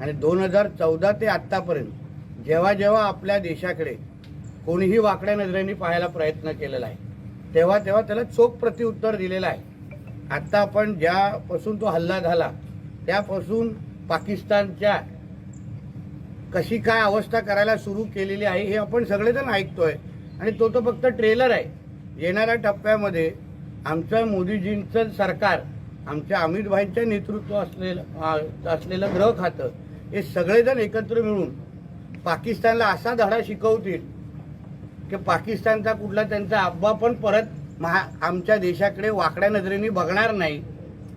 आणि दोन हजार चौदा ते आत्तापर्यंत जेव्हा जेव्हा आपल्या देशाकडे कोणीही वाकड्या नजरेने पाहायला प्रयत्न केलेला आहे तेव्हा तेव्हा त्याला चोख प्रत्युत्तर दिलेलं आहे. आत्ता आपण ज्यापासून तो हल्ला झाला त्यापासून पाकिस्तानच्या कशी काय अवस्था करायला सुरू केलेली आहे हे आपण सगळेजण ऐकतोय. आणि तो तो फक्त ट्रेलर आहे. येणाऱ्या टप्प्यामध्ये आमचं मोदीजींचं सरकार आमच्या अमित भाईंच्या नेतृत्व असलेलं असलेलं गृह खातं हे सगळेजण एकत्र मिळून पाकिस्तानला असा धडा शिकवतील की पाकिस्तानचा कुठला त्यांचा अब्बा पण परत महा आमच्या देशाकडे वाकड्या नजरेने बघणार नाही.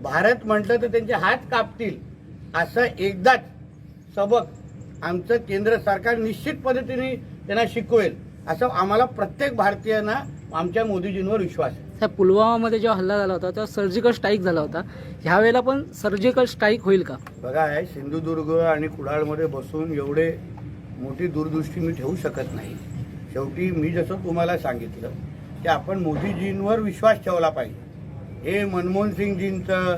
भारत म्हटलं तर त्यांचे हात कापतील. असं एकदाच सबक आमचं केंद्र सरकार निश्चित पद्धतीने त्यांना शिकवेल. असं आम्हाला प्रत्येक भारतीयांना आमच्या मोदीजींवर विश्वास आहे. त्या पुलवामामध्ये जेव्हा हल्ला झाला होता तेव्हा सर्जिकल स्ट्राईक झाला होता. ह्यावेळेला पण सर्जिकल स्ट्राईक होईल का? बघा आहे सिंधुदुर्ग आणि कुडाळमध्ये बसून एवढे मोठी दूरदृष्टी मी ठेवू शकत नाही. शेवटी मी जसं तुम्हाला सांगितलं की आपण मोदीजींवर विश्वास ठेवला पाहिजे. हे मनमोहन सिंगजींचं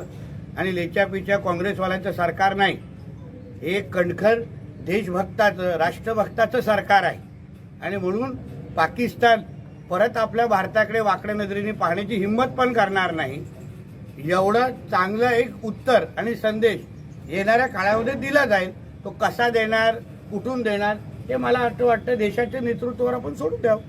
आणि लेच्यापिच्या काँग्रेसवाल्यांचं सरकार नाही. हे कणखर देशभक्ताचं राष्ट्रभक्ताचं सरकार आहे. आणि म्हणून पाकिस्तान परत आपल्या भारताकडे वाकड्या नजरेने पाहण्याची हिंमत पण करणार नाही. एवढं चांगलं एक उत्तर आणि संदेश येणाऱ्या काळामध्ये दिला जाईल. तो कसा देणार कुठून देणार हे मला असं वाटतं देशाच्या नेतृत्वावर आपण सोडून द्यावं.